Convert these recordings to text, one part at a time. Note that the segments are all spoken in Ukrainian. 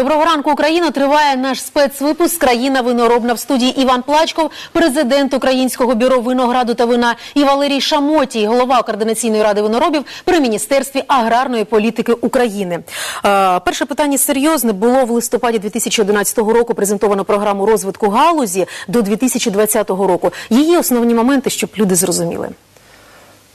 Доброго ранку, Україна. Триває наш спецвипуск «Країна виноробна» в студії Іван Плачков, президент Українського бюро винограду та вина і Валерій Шамотій, голова Координаційної ради виноробів при Міністерстві аграрної політики України. Е, перше питання серйозне було в листопаді 2011 року. Презентовано програму розвитку галузі до 2020 року. Її основні моменти, щоб люди зрозуміли.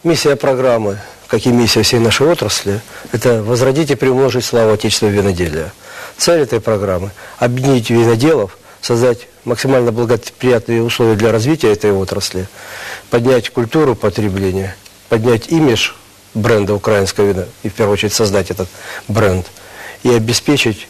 Миссия программы, как и миссия всей нашей отрасли, это возродить и приумножить славу отечественного виноделия. Цель этой программы – объединить виноделов, создать максимально благоприятные условия для развития этой отрасли, поднять культуру потребления, поднять имидж бренда украинского вина и в первую очередь создать этот бренд и обеспечить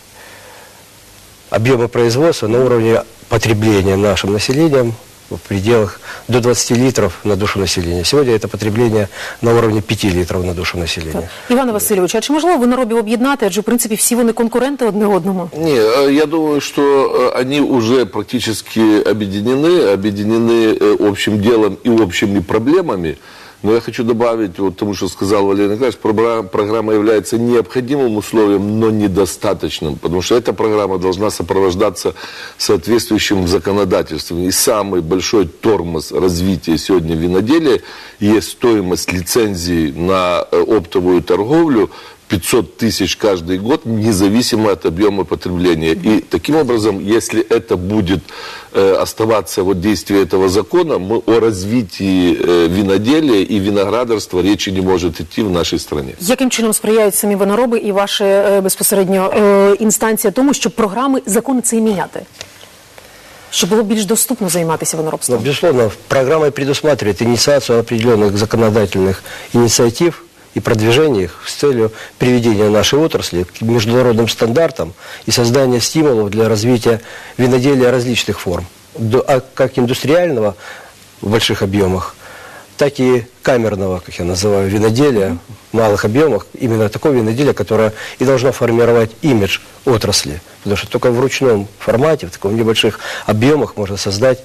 объемы производства на уровне потребления нашим населением в пределах до 20 литров на душу населения. Сегодня это потребление на уровне 5 литров на душу населения. Іване Васильовичу, а чи можливо виноробів об'єднати? Адже в принципі всі вони конкуренти одне одному. Не, э, я думаю, что э, они уже практически объединены, объединены э, общим делом и общими проблемами. Но я хочу добавить, вот тому, что сказал Валерий Николаевич, програ- программа является необходимым условием, но недостаточным, потому что эта программа должна сопровождаться соответствующим законодательством. И самый большой тормоз развития сегодня виноделия есть стоимость лицензии на э, оптовую торговлю 500 тысяч каждый год, независимо от объема потребления. И таким образом, если это будет э, оставаться вот действие этого закона, мы о развитии э, виноделия и виноградарства речи не может идти в нашей стране. Яким чином сприяють самі винороби і ваша е, безпосередньо е, інстанція тому, щоб програми закони це і міняти? Щоб було більш доступно займатися Но, виноробством? безусловно, программа предусматривает инициацию определенных законодательных инициатив и продвижение их с целью приведения нашей отрасли к международным стандартам и создания стимулов для развития виноделия различных форм, а как индустриального в больших объемах, так и камерного, как я называю, виноделия в малых объемах, именно такого виноделия, которое и должно формировать имидж отрасли. Потому что только в ручном формате, в таких небольших объемах можно создать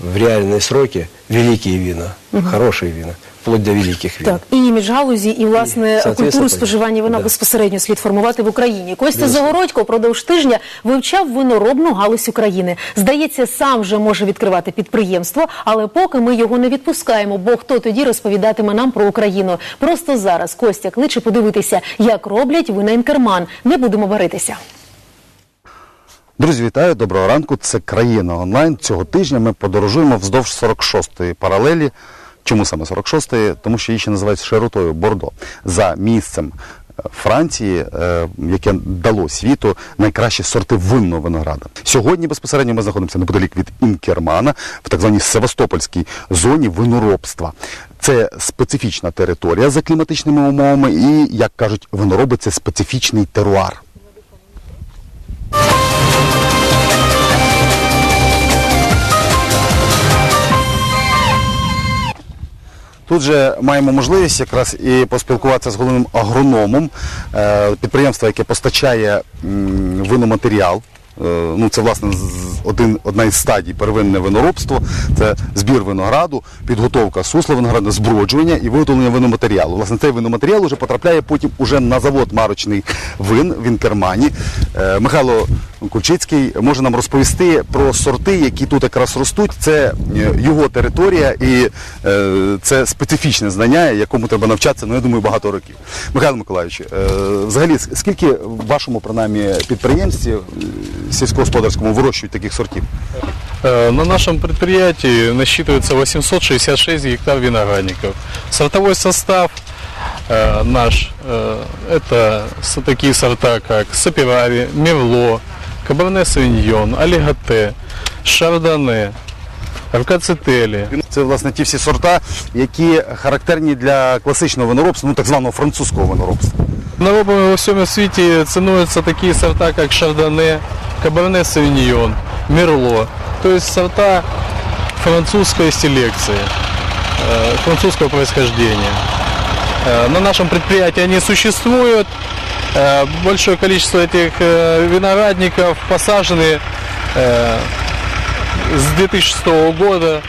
в реальные сроки великие вина, хорошие вина, вплоть до великих вин. Так, і імідж галузі, і власне І, культуру споживання вина да. безпосередньо слід формувати в Україні. Костя Загородько впродовж тижня вивчав виноробну галузь України. Здається, сам вже може відкривати підприємство, але поки ми його не відпускаємо, бо хто тоді розповідатиме нам про Україну. Просто зараз Костя кличе подивитися, як роблять вина інкерман. Не будемо варитися. Друзі, вітаю, доброго ранку. Це країна онлайн. Цього тижня ми подорожуємо вздовж 46-ї паралелі. Чому саме 46-ї? Тому що її ще називають широтою Бордо. За місцем е, Франції, е, яке дало світу найкращі сорти винного винограда. Сьогодні безпосередньо ми знаходимося неподалік від Інкермана в так званій Севастопольській зоні виноробства. Це специфічна територія за кліматичними умовами, і, як кажуть винороби, це специфічний теруар. Тут же маємо можливість якраз і поспілкуватися з головним агрономом е, підприємства, яке постачає виноматеріал. Е, Ну, це власне один, одна із стадій первинне виноробство. Це збір винограду, підготовка сусла винограду, зброджування і виготовлення виноматеріалу. Власне, цей виноматеріал уже потрапляє потім уже на завод марочний вин в Інкермані. Е, Михайло Кульчицький може нам розповісти про сорти, які тут якраз ростуть. Це е, його територія і е, це специфічне знання, якому треба навчатися, ну я думаю, багато років. Михайло Миколаївич, е, взагалі, с- скільки в вашому принаймні підприємстві е, сільськогосподарському вирощують таких сортів? Э, На нашем предприятии насчитывается 866 гектар виноградников. Сортовой состав э, наш э, это с- такие сорта, как Сапирави, Мерло, Каберне Савиньон, Олиготе, Шардоне, Аркацетели. Це власне ті всі сорта, які характерні для класичного виноробства, ну так званого французького виноробства. Виноробами во всем свете ценуются такие сорта, как Шардоне, Каберне Савиньон, Мерло. То есть сорта французской селекции, э, французского происхождения. Э, На нашем предприятии они существуют. Э, Большое количество этих э, виноградников посажены э, с 2006 года.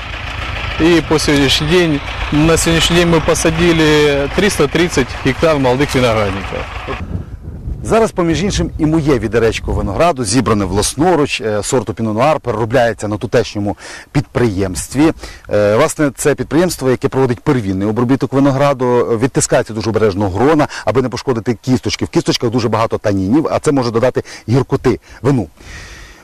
И по сегодняшний день, на сегодняшний день мы посадили 330 гектар молодых виноградников. Зараз, поміж іншим, і моє відеречко винограду, зібране власноруч, е, сорту Пінонуар, переробляється на тутешньому підприємстві. Е, Власне, це підприємство, яке проводить первинний обробіток винограду, відтискається дуже обережно грона, аби не пошкодити кісточки. В кісточках дуже багато танінів, а це може додати гіркоти вину.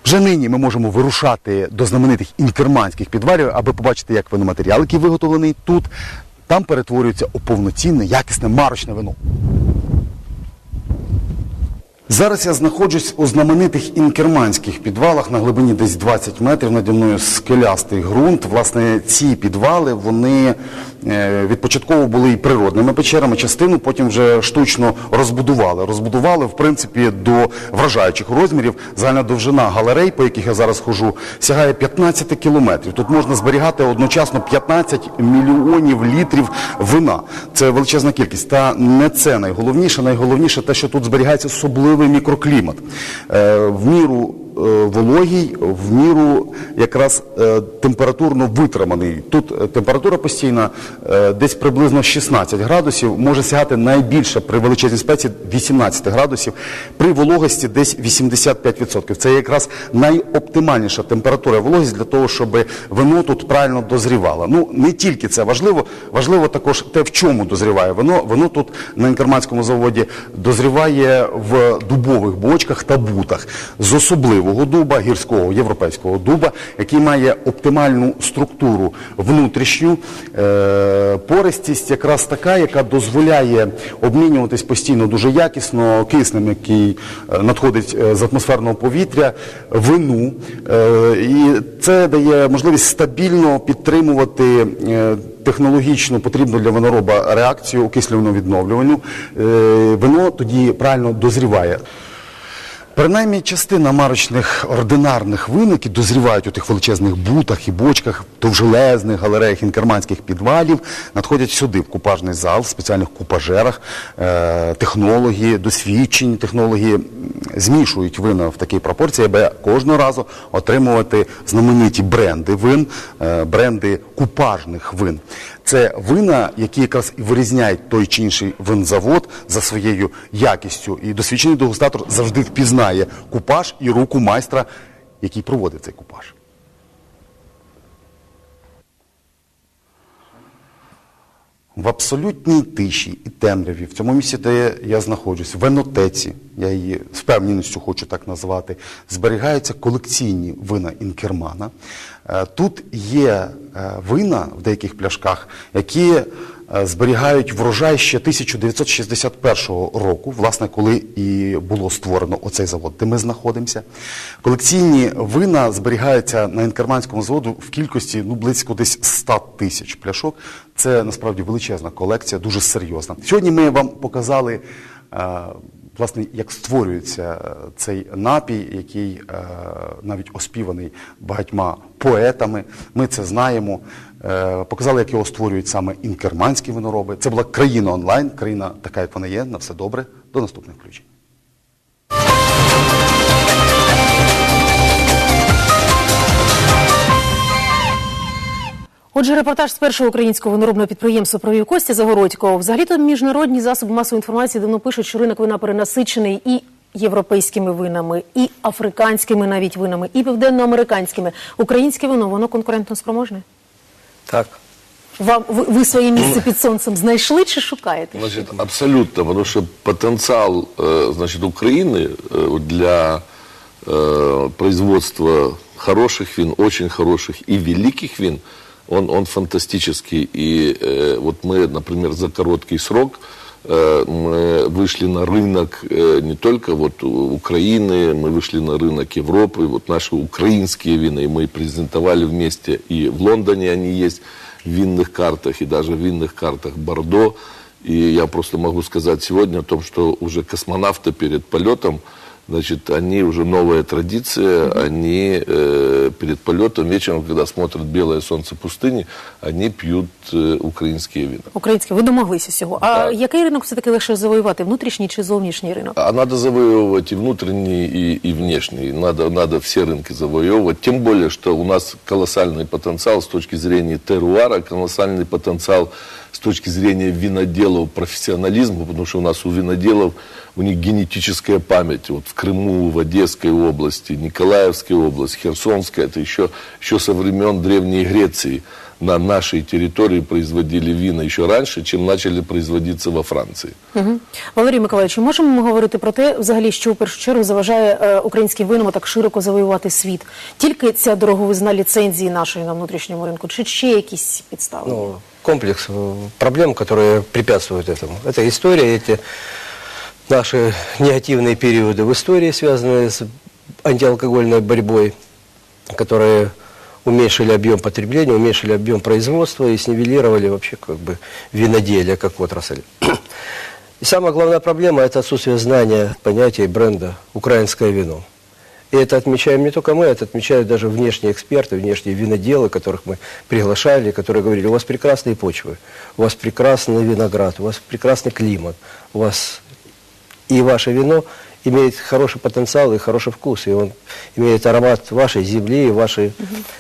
Вже нині ми можемо вирушати до знаменитих інкерманських підвалів, аби побачити, як виноматеріал, який виготовлений тут, там перетворюється у повноцінне, якісне марочне вино. Зараз я знаходжусь у знаменитих інкерманських підвалах на глибині десь 20 метрів наді мною скелястий ґрунт. Власне, ці підвали вони е, відпочатково були і природними печерами, частину потім вже штучно розбудували. Розбудували, в принципі, до вражаючих розмірів. Загальна довжина галерей, по яких я зараз хожу, сягає 15 кілометрів. Тут можна зберігати одночасно 15 мільйонів літрів вина. Це величезна кількість. Та не це найголовніше. Найголовніше те, що тут зберігається особливий мікроклімат. Е, в міру е, вологій, в міру якраз е, температурно витриманий. Тут е, температура постійна е, десь приблизно 16 градусів, може сягати найбільше при величезній спеці 18 градусів, при вологості десь 85%. Це якраз найоптимальніша температура вологість для того, щоб вино тут правильно дозрівало. Ну, не тільки це важливо, важливо також те, в чому дозріває вино. Воно тут на інкерманському заводі дозріває в дубових бочках та бутах з особливого дуба, гірського європейського дуба, який має оптимальну структуру внутрішню, е, пористість якраз така, яка дозволяє обмінюватись постійно дуже якісно киснем, який е, надходить е, з атмосферного повітря, вину. І це дає можливість стабільно підтримувати е, технологічно потрібну для винороба реакцію окислювально-відновлювальну. Е, Вино тоді правильно дозріває. Принаймні частина марочних ординарних вин, які дозрівають у тих величезних бутах і бочках, довжелезних галереях інкерманських підвалів, надходять сюди, в купажний зал, в спеціальних купажерах. Е, технологи, досвідчені технологи м, змішують вина в такій пропорції, аби кожного разу отримувати знамениті бренди вин, е, бренди купажних вин. Це вина, які якраз і вирізняють той чи інший винзавод за своєю якістю. І досвідчений дегустатор завжди впізнає купаж і руку майстра, який проводить цей купаж. В абсолютній тиші і темряві, в цьому місці, де я знаходжусь, в енотеці, я її з впевненістю хочу так назвати, зберігаються колекційні вина Інкермана. Е, Тут є е, вина в деяких пляшках, які зберігають врожай ще 1961 року, власне, коли і було створено оцей завод, де ми знаходимося. Колекційні вина зберігаються на інкерманському заводу в кількості ну, близько десь 100 тисяч пляшок. Це насправді величезна колекція, дуже серйозна. Сьогодні ми вам показали. е, Власне, як створюється е, цей напій, який е, навіть оспіваний багатьма поетами, ми це знаємо. Е, показали, як його створюють саме інкерманські винороби. Це була країна онлайн, країна така, як вона є. На все добре. До наступних включень. Отже, репортаж з першого українського виноробного підприємства провів Костя Загородько. Взагалі-то міжнародні засоби масової інформації давно пишуть, що ринок вина перенасичений і європейськими винами, і африканськими навіть винами, і південноамериканськими. Українське вино воно конкурентно спроможне. Так. Вам ви, ви своє місце під сонцем знайшли чи шукаєте? Значит, абсолютно, потому что потенциал э, значит, Украины э, вот для э, производства хороших вин, очень хороших и великих вин, он, он фантастический. И э, вот мы, например, за короткий срок э, мы вышли на рынок э, не только вот у- Украины, мы вышли на рынок Европы, вот наши украинские вина, и мы презентовали вместе, и в Лондоне они есть, в винных картах, и даже в винных картах Бордо. И я просто могу сказать сегодня о том, что уже космонавты перед полетом, значит, они уже новая традиция, они э, перед полетом вечером, когда смотрят белое солнце пустыни, они пьют э, украинские вина. Українське, ви домоглися всього. А який ринок все таки легше завоювати? Внутрішній чи зовнішній ринок? А надо завоевывать и внутренний, и, и внешний. Надо, надо все рынки завоевывать. Тем более, что у нас колоссальный потенциал с точки зрения теруара, колоссальный потенциал с точки зрения виноделов, профессионализма, потому что у нас у виноделов у них генетическая память. Вот в Крыму, в Одесской области, Николаевской области, Херсонская, это еще, еще со времен Древней Греции на нашей территории производили вина еще раньше, чем начали производиться во Франции. Угу. Валерій Миколаївич, чи можемо ми говорити про те, взагалі, що в першу чергу заважає е, українським винам так широко завоювати світ? Тільки ця дороговизна ліцензії нашої на внутрішньому ринку, чи ще якісь підстави? Ну, комплекс э, проблем, которые препятствуют этому. Это история, эти наши негативные периоды в истории, связанные с антиалкогольной борьбой, которые уменьшили объем потребления, уменьшили объем производства и снивелировали вообще как бы виноделие как отрасль. И самая главная проблема – это отсутствие знания понятия и бренда «украинское вино». И это отмечаем не только мы, это отмечают даже внешние эксперты, внешние виноделы, которых мы приглашали, которые говорили, у вас прекрасные почвы, у вас прекрасный виноград, у вас прекрасный климат, у вас и ваше вино имеет хороший потенциал и хороший вкус, и он имеет аромат вашей земли и вашей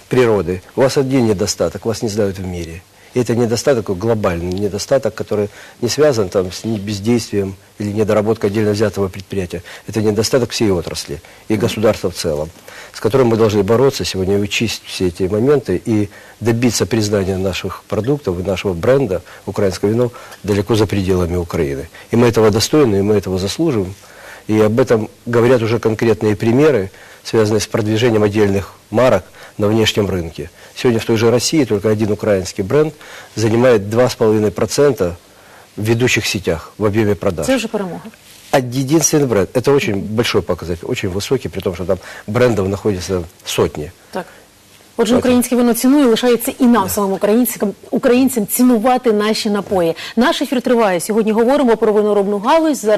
природы. У вас один недостаток, вас не знают в мире. И это недостаток глобальный, недостаток, который не связан там, с бездействием или недоработкой отдельно взятого предприятия. Это недостаток всей отрасли и государства в целом, с которым мы должны бороться сегодня, учесть все эти моменты и добиться признания наших продуктов и нашего бренда украинского вино далеко за пределами Украины. И мы этого достойны, и мы этого заслуживаем. И об этом говорят уже конкретные примеры, связанные с продвижением отдельных марок на внешнем рынке. Сегодня в той же России только один украинский бренд занимает 2,5% в ведущих сетях в объеме продаж. Це вже перемога. А единственный бренд. Это очень большой показатель, очень высокий, при том, что там брендов находится сотни. Так. Отже, українське вино цінує, лишається і нам, самим українцям, українцям, цінувати наші напої. Наш ефір триває. Сьогодні говоримо про виноробну галузь. Зараз